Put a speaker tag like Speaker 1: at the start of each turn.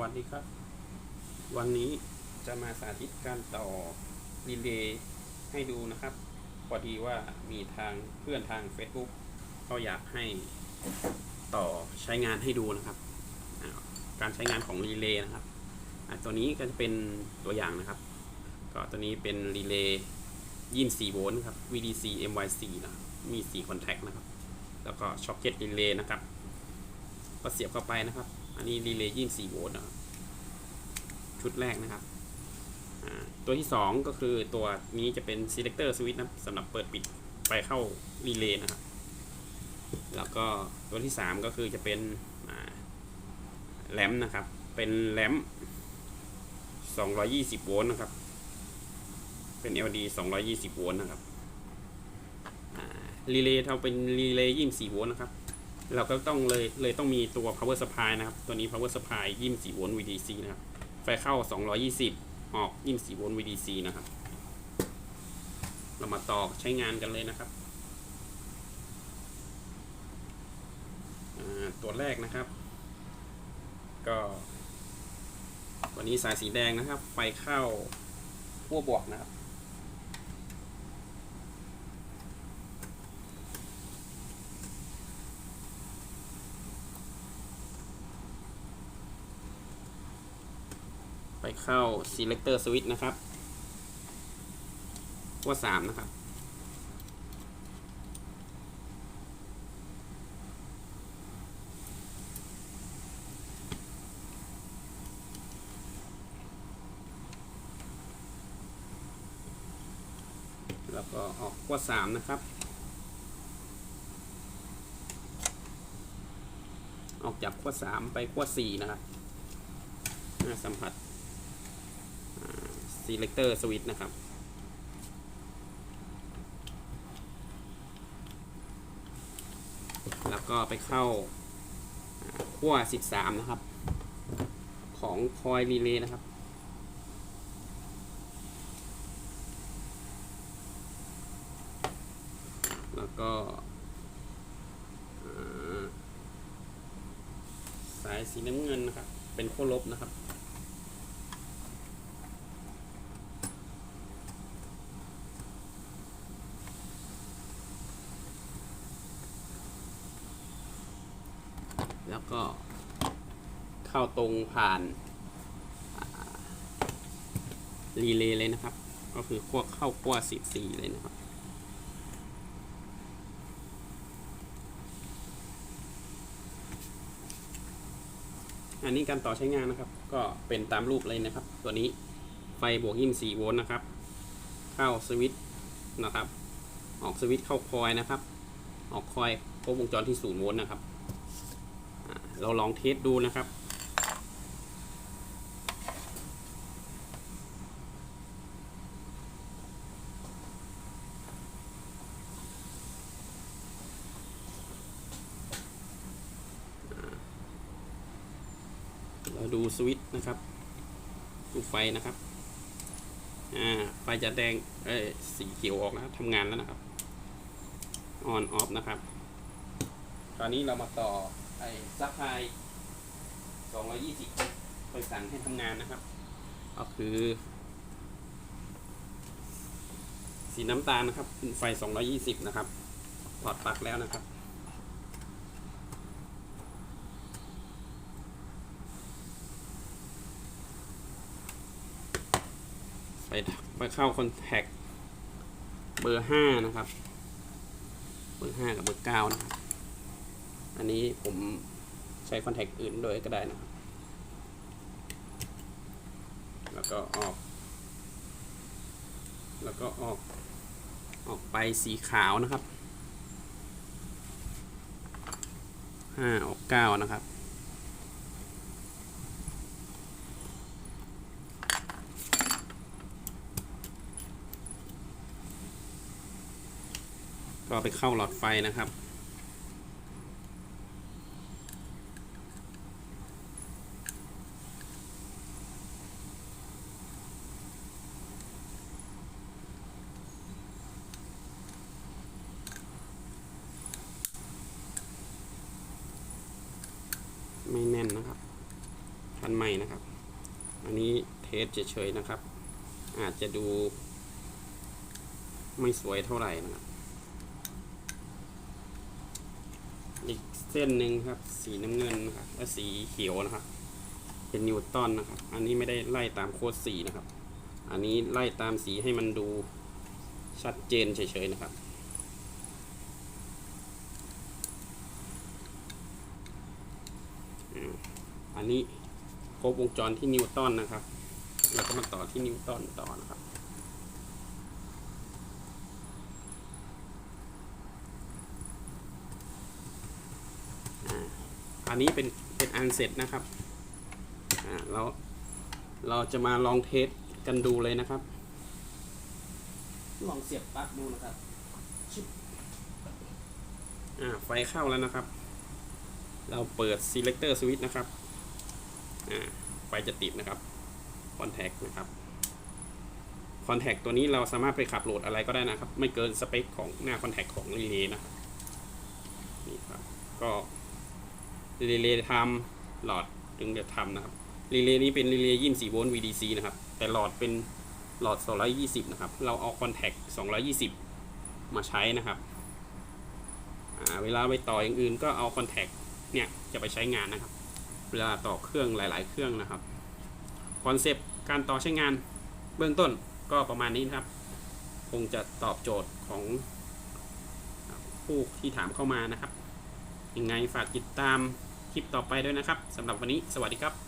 Speaker 1: วัสดีครับ วันนี้จะมาสาธิตการต่อรีเลย์ให้ดูนะครับ พอดีว่ามีทางเพื่อนทาง Facebook เขาอยากให้ต่อใช้งานให้ดูนะครับ การใช้งานของรีเลย์นะครับ ตัวนี้ก็จะเป็นตัวอย่างนะครับ ก็ตัวนี้เป็นรีเลย์24โวลต์ครับ VDC MY4 นะครับมี4 contact นะครับ แล้วก็ช็อคเก็ตรีเลย์นะครับ ก็เสียบเข้าไปนะครับ อันนี้รีเลย์24โวลต์นะชุดแรกนะครับ ตัวที่ 2 ก็คือตัวนี้จะเป็น selector switch นะสำหรับเปิดปิดไปเข้ารีเลย์นะครับ แล้วก็ตัวที่ 3 ก็คือจะเป็นแลมนะครับ เป็นแลม220 โวลต์นะครับ เป็น LED 220 โวลต์นะครับรีเลย์เราเป็นรีเลย์24 โวลต์นะครับ เราก็ต้องเลยเลยต้องมีตัว power supply นะครับ ตัวนี้ power supply 24โวลต์ VDC นะครับ ไฟเข้า 220 ออก 24โวลต์ VDC นะครับ เรามาต่อใช้งานกันเลยนะครับ ตัวแรกนะครับ ก็วันนี้สายสีแดงนะครับ ไฟเข้าขั้วบวกนะครับ ไปเข้า selector switch นะครับ ว่าสามนะครับ แล้วก็ออกขั้วสามนะครับ ออกจากขั้วสามไปขั้วสี่นะครับน้าสัมผัส selector switch นะครับ แล้วก็ไปเข้าขั้ว 13 นะครับ ของคอยรีเลย์นะครับแล้วก็สายสีน้ำเงินนะครับ เป็นขั้วลบนะครับ แล้วก็เข้าตรงผ่านรีเลย์เลยนะครับ ก็คือขั้วเข้าขั้วสิบสี่เลยนะครับ อันนี้การต่อใช้งานนะครับ ก็เป็นตามรูปเลยนะครับ ตัวนี้ไฟบวก24โวลต์นะครับ เข้าสวิตช์นะครับ ออกสวิตช์เข้าคอยนะครับ ออกคอยครบวงจรที่0โวลต์นะครับ เราลองเทสดูนะครับ เราดูสวิตช์นะครับ ดูไฟนะครับอ่าไฟจะแดงเอ้ยสีเขียวออกนะครับทำงานแล้วนะครับออนออฟนะครับตอนนี้เรามาต่อ อ้ซัพพลาย220ไปสั่งให้ทำงานนะครับ ก็คือ สีน้ำตาลนะครับเป็นไฟ 220 นะครับถอดปลั๊กแล้วนะครับไปไปเข้าคอนแทคเบอร์ 5 นะครับ เบอร์ 5 กับเบอร์ 9 นะครับ อันนี้ผมใช้คอนแทคอื่นโดยก็ได้นะแล้วก็ออก แล้วก็ออก ออกไปสีขาวนะครับห้าออกเก้านะครับ ก็ไปเข้าหลอดไฟนะครับ น่นนะครับแถคันใหม่นะครับ อันนี้เทสเฉยๆนะครับ อาจจะดู ไม่สวยเท่าไหร่นะครับ อีกเส้นหนึ่งครับ สีน้ำเงินนะครับและสีเขียวนะครับ เป็นนิวตันนะครับ อันนี้ไม่ได้ไล่ตามโค้ดสีนะครับ อันนี้ไล่ตามสีให้มันดูชัดเจนเฉยๆนะครับ อ่า อันนี้ครบวงจรที่นิวตันนะครับแล้วก็มาต่อที่นิวตันต่อนะครับอ่าอันนี้เป็นเป็นอันเสร็จนะครับ อ่าเราเราจะมาลองเทสกันดูเลยนะครับ ลองเสียบปลั๊กดูนะครับชิบอ่าไฟเข้าแล้วนะครับ เราเปิด selector switch นะครับอ่า ไฟจะติดนะครับ contact นะครับ contact ตัวนี้เราสามารถไปขับโหลดอะไรก็ได้นะครับ ไม่เกินสเปคของหน้า contact ของ relay นะครับนี่ครับ ก็ relay ทำหลอดถึงจะทำนะครับ relay นี้เป็น relay 24โวลต์ VDC นะครับ แต่หลอดเป็นหลอด 220 นะครับ เราเอา contact 220 มาใช้นะครับเวลาไปต่ออย่างอื่นก็เอา contact เนี่ยจะไปใช้งานนะครับ เวลาต่อเครื่องหลาย ๆ เครื่องนะครับคอนเซปต์การต่อใช้งานเบื้องต้นก็ประมาณนี้นะครับ คงจะตอบโจทย์ของผู้ที่ถามเข้ามานะครับ ยังไงฝากติดตามคลิปต่อไปด้วยนะครับสำหรับวันนี้สวัสดีครับ